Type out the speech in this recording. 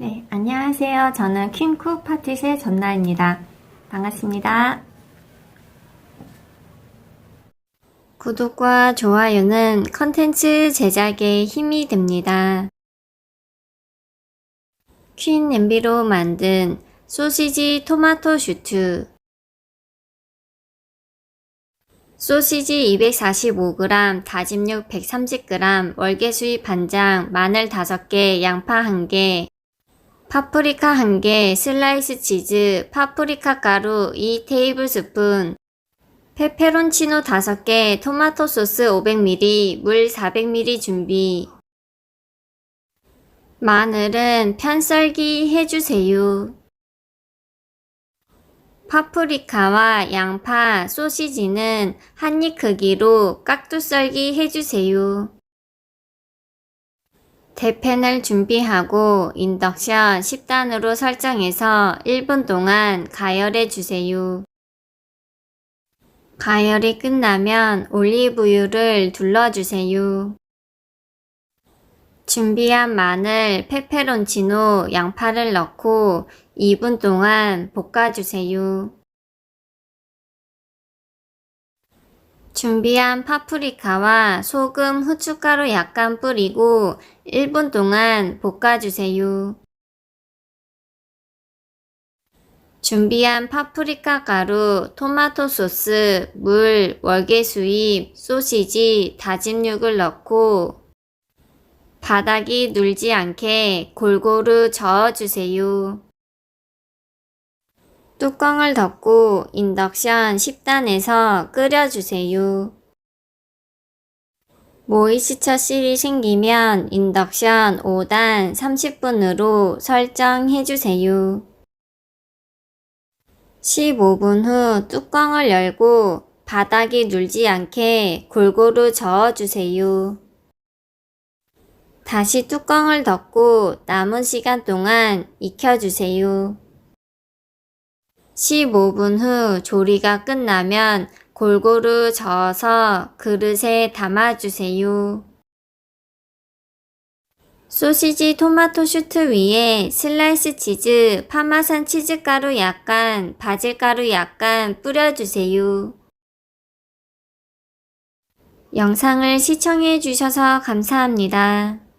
네, 안녕하세요. 저는 퀸쿡 파티의 전나입니다. 반갑습니다. 구독과 좋아요는 컨텐츠 제작에 힘이 됩니다. 퀸 냄비로 만든 소시지 토마토 슈트 소시지 245g, 다짐 육 130g, 월계수잎 반장, 마늘 5개, 양파 1개, 파프리카 1개, 슬라이스 치즈, 파프리카 가루 2 테이블스푼, 페페론치노 5개, 토마토 소스 500ml, 물 400ml 준비. 마늘은 편썰기 해주세요. 파프리카와 양파, 소시지는 한 입 크기로 깍두 썰기 해주세요. 대팬을 준비하고 인덕션 10단으로 설정해서 1분 동안 가열해 주세요. 가열이 끝나면 올리브유를 둘러주세요. 준비한 마늘, 페페론치노, 양파를 넣고 2분 동안 볶아주세요. 준비한 파프리카와 소금, 후춧가루 약간 뿌리고 1분 동안 볶아주세요. 준비한 파프리카 가루, 토마토 소스, 물, 월계수잎, 소시지, 다진 육을 넣고 바닥이 눌지 않게 골고루 저어주세요. 뚜껑을 덮고 인덕션 10단에서 끓여주세요. 모이스처 실이 생기면 인덕션 5단 30분으로 설정해주세요. 15분 후 뚜껑을 열고 바닥이 눌지 않게 골고루 저어주세요. 다시 뚜껑을 덮고 남은 시간 동안 익혀주세요. 15분 후 조리가 끝나면 골고루 저어서 그릇에 담아주세요. 소시지 토마토 슈트 위에 슬라이스 치즈, 파마산 치즈가루 약간, 바질가루 약간 뿌려주세요. 영상을 시청해 주셔서 감사합니다.